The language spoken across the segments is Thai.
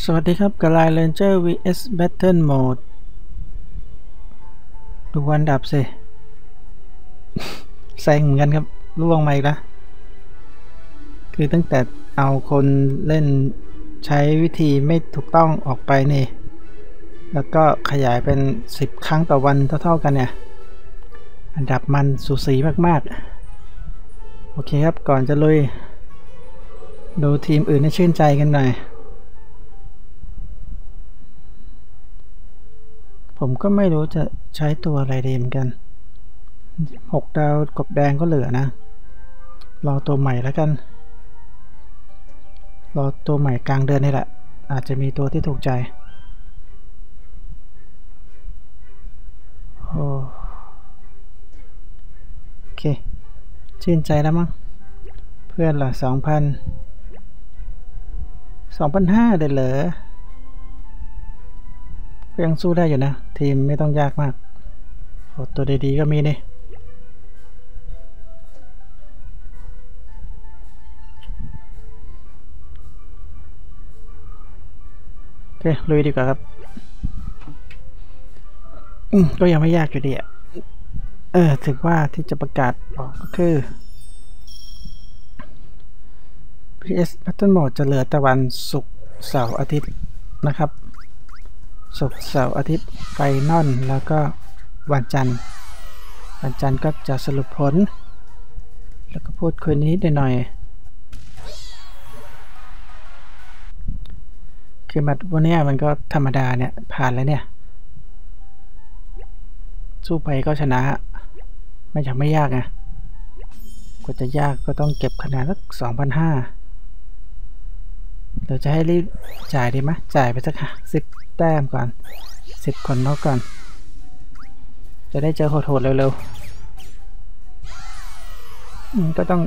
สวัสดีครับกลาย Ranger vs Battle Mode ดูวันดับสิแซงเหมือนกันครับล่วงมาอีกล้วคือตั้งแต่เอาคนเล่นใช้วิธีไม่ถูกต้องออกไปนี่ แล้วก็ขยายเป็น 10 ครั้งต่อวันเท่าๆกันเนี่ย อันดับมันสูสีมากๆ โอเคครับก่อนจะลุย ดูทีมอื่นให้ชื่นใจกันหน่อย ผมก็ไม่รู้จะใช้ตัวอะไรดีเหมือนกัน 6 ดาวกบแดงก็เหลือนะ รอตัวใหม่แล้วกัน รอตัวใหม่กลางเดือนนี่แหละ อาจจะมีตัวที่ถูกใจ โอ้โอเค ชื่นใจแล้วมั้ง เพื่อนละสองพันสองพันห้าเลยเหรอก็ยังสู้ได้อยู่นะ ทีมไม่ต้องยากมากโอ้ตัวดีๆก็มีนี่โอเคลุยดีกว่าครับอืมก็ยังไม่ยากอยู่ดีอะ เออ ถึงว่าที่จะประกาศออกก็คือ PS Battle Mode จะเหลือแต่วันศุกร์เสาร์อาทิตย์นะครับ ศุกร์เสาร์อาทิตย์ไฟนอลแล้วก็วันจันทร์ วันจันทร์ก็จะสรุปผล แล้วก็พูดคุยนิดหน่อยคือมาวันนี้มันก็ธรรมดาเนี่ย ผ่านแล้วเนี่ย สู้ไปก็ชนะ ไม่อยากไม่ยากไงกว่าจะยากก็ต้องเก็บคะแนนสักสองพันห้า เราจะให้รีบจ่ายดีไหมจ่ายไปสักสิบแต้มก่อนสิบคนนอกก่อน จะได้เจอโหดๆเร็วๆก็ต้อง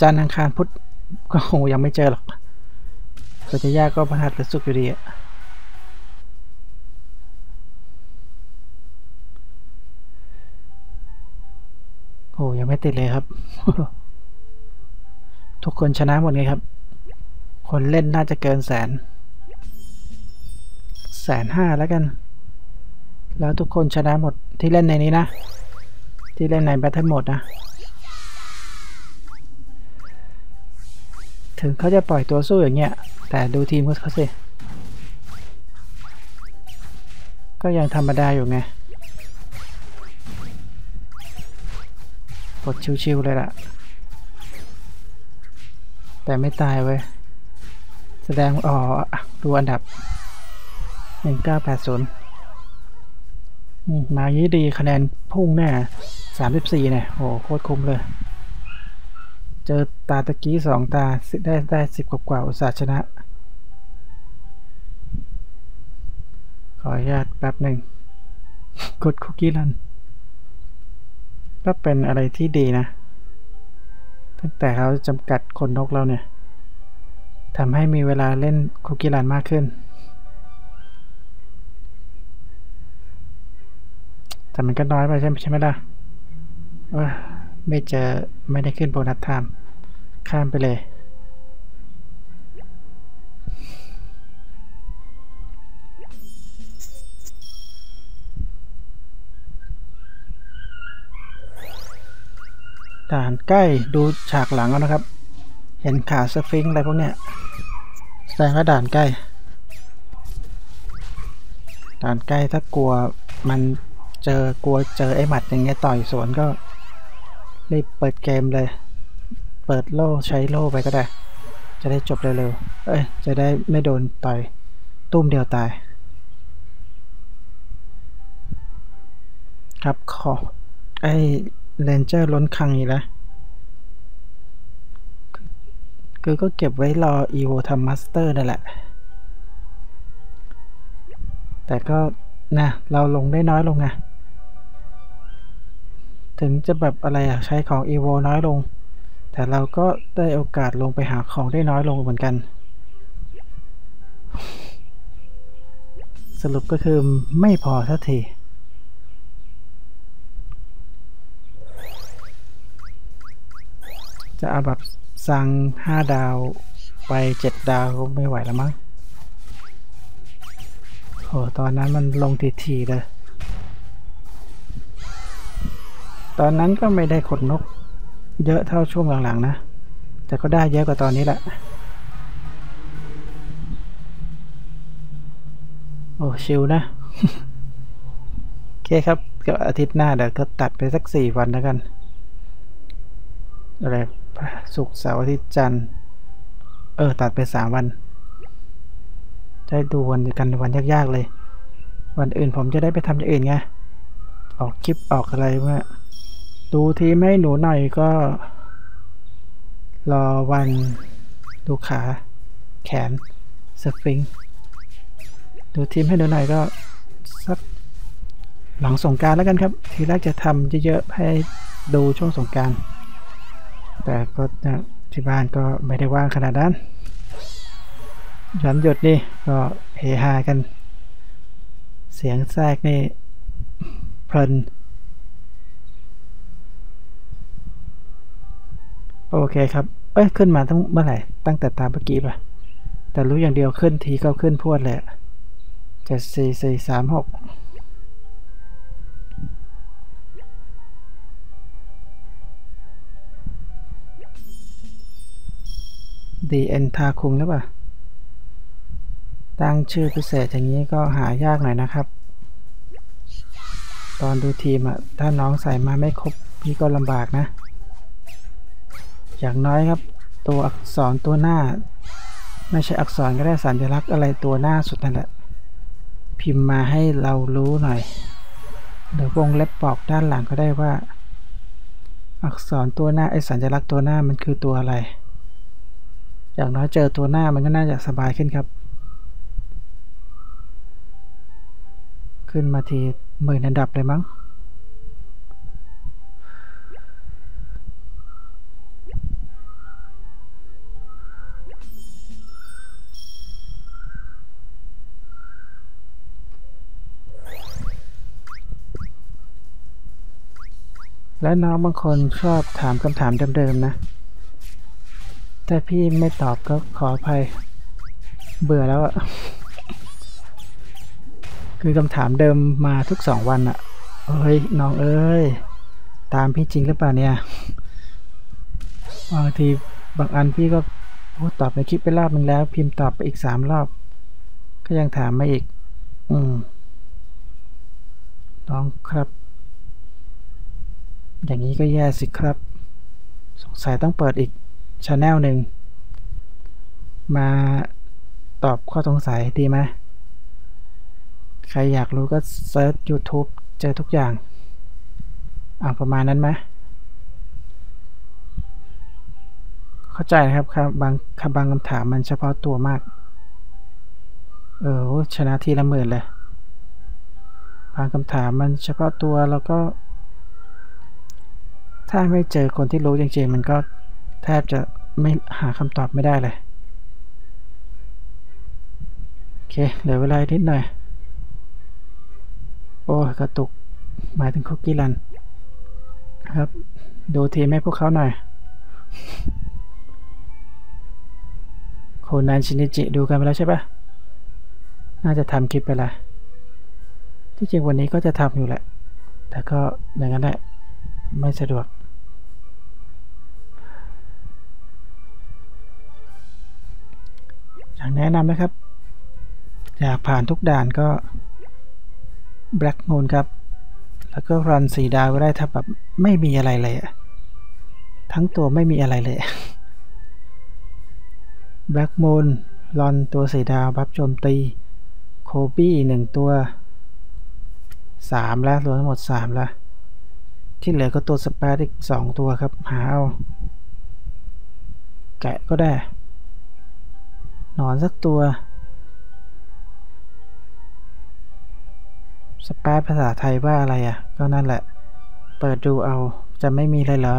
จันทร์อังคารพุธก็คงยังไม่เจอหรอกกว่าจะยากก็พหัสหรือสุกร์อยู่ดีอะโอ้ยังไม่ติดเลยครับ ทุกคนชนะหมดไงครับ คนเล่นน่าจะเกินแสน แสนห้าแล้วกัน แล้วทุกคนชนะหมดที่เล่นในนี้นะ ที่เล่นใน Battle Mode นะ ถึงเขาจะปล่อยตัวสู้อย่างเงี้ย แต่ดูทีมเขาสิ ก็ยังธรรมดาอยู่ไงกดชิวๆเลยล่ะ แต่ไม่ตายเว้ย แสดงอ๋อดูอันดับ1980อืมมายี่ดีคะแนนพุ่งแน่34เนี่ยโหโคตรคุ้มเลย เจอตาตะกี้สองตาได้ได้สิบกว่ากว่าอุตสาหชนะ ขออนุญาตแป๊บหนึ่งกดคุกกี้รัน ก็เป็นอะไรที่ดีนะ ตั้งแต่เขาจำกัดคนนกเราเนี่ย ทำให้มีเวลาเล่นคุกกี้รันมากขึ้น แต่มันก็น้อยไปใช่ไหมใช่ไหมล่ะเออไม่เจอไม่ได้ขึ้นโบนัสไทม์ข้ามไปเลย ด่านใกล้ดูฉากหลังเอานะครับ เห็นขาสฟิงอะไรพวกเนี้ยแสดงว่าด่านใกล้ ด่านใกล้ถ้ากลัวมันเจอกลัวเจอไอ้หมัดอย่างเงี้ยต่อยสวนก็รีบเปิดเกมเลย เปิดโล่ใช้โล่ไปก็ได้ จะได้จบเร็วๆ เอ้ย จะได้ไม่โดนต่อยตุ้มเดียวตาย ครับขอไอ้เลนเจอร์ล้นคังอีกแล้ว คือก็เก็บไว้รออีโวทำมาสเตอร์นั่นแหละ แต่ก็นะเราลงได้น้อยลงไงถึงจะแบบอะไรอะใช้ของ e v o น้อยลง แต่เราก็ได้โอกาสลงไปหาของได้น้อยลงเหมือนกัน สรุปก็คือไม่พอสักทีจะเอาแบบ สั่ง5ดาวไป7ดาวก็ไม่ไหวแล้วมั้งโอ้ตอนนั้นมันลงทีๆเลย ตอนนั้นก็ไม่ได้ขนนก เยอะเท่าช่วงหลังๆนะ แต่ก็ได้เยอะกว่าตอนนี้แหละ โอ้ชิลนะโอเคครับก็อาทิตย์หน้าเดี๋ยวก็ตัดไปสักสี่วันแล้วกัน อะไร ศุกร์เสาร์อาทิตย์จันทร์ เออ ตัดไปสามวันได้ดูวันกันวันยากๆเลย วันอื่นผมจะได้ไปทำอย่างอื่นไง ออกคลิปออกอะไรว่าดูทีมให้หนูหน่อยก็ รอวันดูขา แขน สปริง ดูทีมให้หนูหน่อยก็สักหลังสงการแล้วกันครับ ทีแรกจะทำเยอะๆให้ดูช่วงสงการ แต่ก็ที่บ้านก็ไม่ได้ว่างขนาดนั้นยันหยุดนี่ก็เฮฮากัน เสียงแทรกนี่เพลินโอเคครับ เอ้ย ขึ้นมาตั้งเมื่อไหร่ ตั้งแต่ตามเมื่อกี้ป่ะ แต่รู้อย่างเดียวขึ้นทีก็ขึ้นพวดเลยเจ็ดสี่สี่สามหก ดีเอ็นทาคุงหรือเปล่า ตั้งชื่อพิเศษอย่างนี้ก็หายากหน่อยนะครับ ตอนดูทีมอะถ้าน้องใส่มาไม่ครบพี่ก็ลำบากนะ อย่างน้อยครับ ตัวอักษรตัวหน้า ไม่ใช่อักษรก็ได้สัญลักษณ์อะไรตัวหน้าสุดนั่นแหละ พิมพ์มาให้เรารู้หน่อยเดี๋ยววงเล็บบอกด้านหลังก็ได้ว่า อักษรตัวหน้าไอสัญลักษณ์ตัวหน้ามันคือตัวอะไร อย่างน้อยเจอตัวหน้ามันก็น่าจะสบายขึ้นครับ ขึ้นมาทีหมื่นอันดับเลยมั้ง และน้องบางคนชอบถามคำถามเดิมๆนะ แต่พี่ไม่ตอบก็ขออภัย เบื่อแล้วอะคือคำถามเดิมมาทุกสองวันอะเอ้ยน้องเอ้ย ตามพี่จริงหรือเปล่าเนี่ยบางทีบางอันพี่ก็พูดตอบในคลิปไปรอบนึงแล้ว พิมพ์ตอบไปอีกสามรอบ ก็ยังถามมาอีก อืมน้องครับ อย่างนี้ก็แย่สิครับ สงสัยต้องเปิดอีก ช anel หนึ่ง มาตอบข้อสงสัยดีไหมใครอยากรู้ก็เซิร์ช YouTube เจอทุกอย่าง อ่าประมาณนั้นไหมเข้าใจนะครับครับบางคำบางคำถามมันเฉพาะตัวมาก เออชนะทีละหมื่นเลยบางคำถามมันเฉพาะตัวแล้วก็ ถ้าไม่เจอคนที่รู้จริงๆมันก็ แทบจะไม่หาคำตอบไม่ได้เลย โอเค เหลือเวลานิดหน่อย โอ้กระตุก หมายถึงคุกกี้รัน ครับ ดูทีมให้พวกเขาหน่อย โคนันชินิจิดูกันไปแล้วใช่ปะน่าจะทำคลิปไปละที่จริงวันนี้ก็จะทำอยู่แหละ แต่ก็อย่างนั้นแหละ ไม่สะดวก อย่างแนะนำนะครับ อยากผ่านทุกด่านก็ Black Moon ครับ แล้วก็รันสีดาวก็ได้ถ้าแบบไม่มีอะไรเลย ทั้งตัวไม่มีอะไรเลย Black Moon รอนตัวสีดาวบัฟโจมตีโคบี้หนึ่งตัวสามแล้วรวมทั้งหมดสามแล้วที่เหลือก็ตัวสเปซอีกสองตัวครับ หาเอา แกะก็ได้ นอนสักตัว สเปซภาษาไทยว่าอะไรอะ ก็นั่นแหละ เปิดดูเอา จะไม่มีเลยเหรอ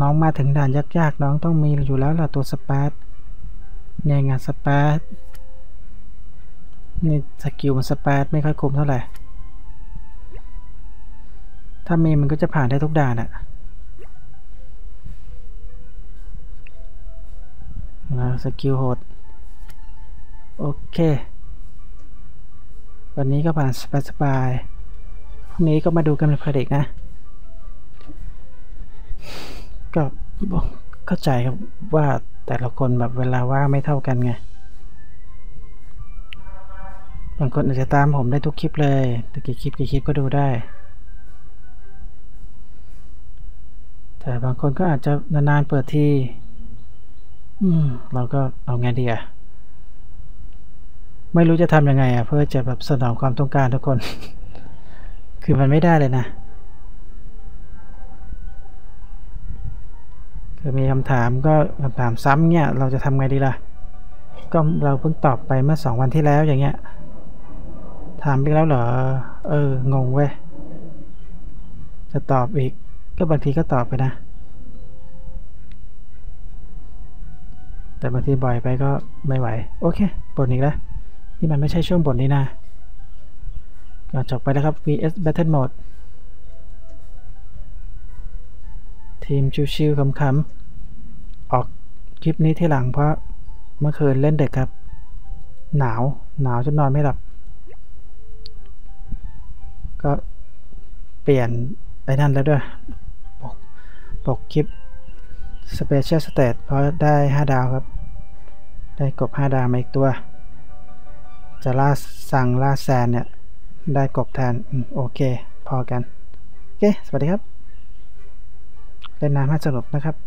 น้องมาถึงด่านยากๆ น้องต้องมีอยู่แล้วล่ะตัวสเปซเนี่ยไงสเปซนี่สกิลมันสเปซไม่ค่อยคุ้มเท่าไหร่ ถ้ามีมันก็จะผ่านได้ทุกด่านอะ นะสกิลโหด โอเค วันนี้ก็ผ่านสบายๆพรุ่งนี้ก็มาดูกันเป็นเด็กนะ ก็เข้าใจครับว่าแต่ละคนแบบเวลาว่างไม่เท่ากันไงบางคนอาจจะตามผมได้ทุกคลิปเลยแต่กี่คลิปกี่คลิปก็ดูได้ แต่บางคนก็อาจจะนานๆเปิดที อืม เราก็เอาไงดีอะไม่รู้จะทำยังไงอะเพื่อจะแบบสนองความต้องการทุกคน คือมันไม่ได้เลยนะ คือมีคำถามก็คำถามซ้ำเนี่ยเราจะทำไงดีล่ะ ก็เราเพิ่งตอบไปเมื่อสองวันที่แล้วอย่างเงี้ย ถามอีกแล้วเหรอ เออ งงเว้ย จะตอบอีก ก็บางทีก็ตอบไปนะ แต่บางทีบ่อยไปก็ไม่ไหว โอเคบทอีกแล้ว นี่มันไม่ใช่ช่วงบทนี้นะก็จบไปแล้วครับ VS Battle Mode ทีมชิวๆขำๆออกคลิปนี้ที่หลังเพราะเมื่อคืนเล่นเด็กครับ หนาวหนาวจนนอนไม่หลับ ก็เปลี่ยนไปนั่นแล้วด้วยปกปกคลิป Special State เพราะได้ 5 ดาวครับ ได้กบ 5 ดาวมาอีกตัว จะล่าสั่งล่าแซนเนี่ย ได้กบแทนโอเค พอกัน โอเค สวัสดีครับ เล่นน้ำให้สรุปนะครับ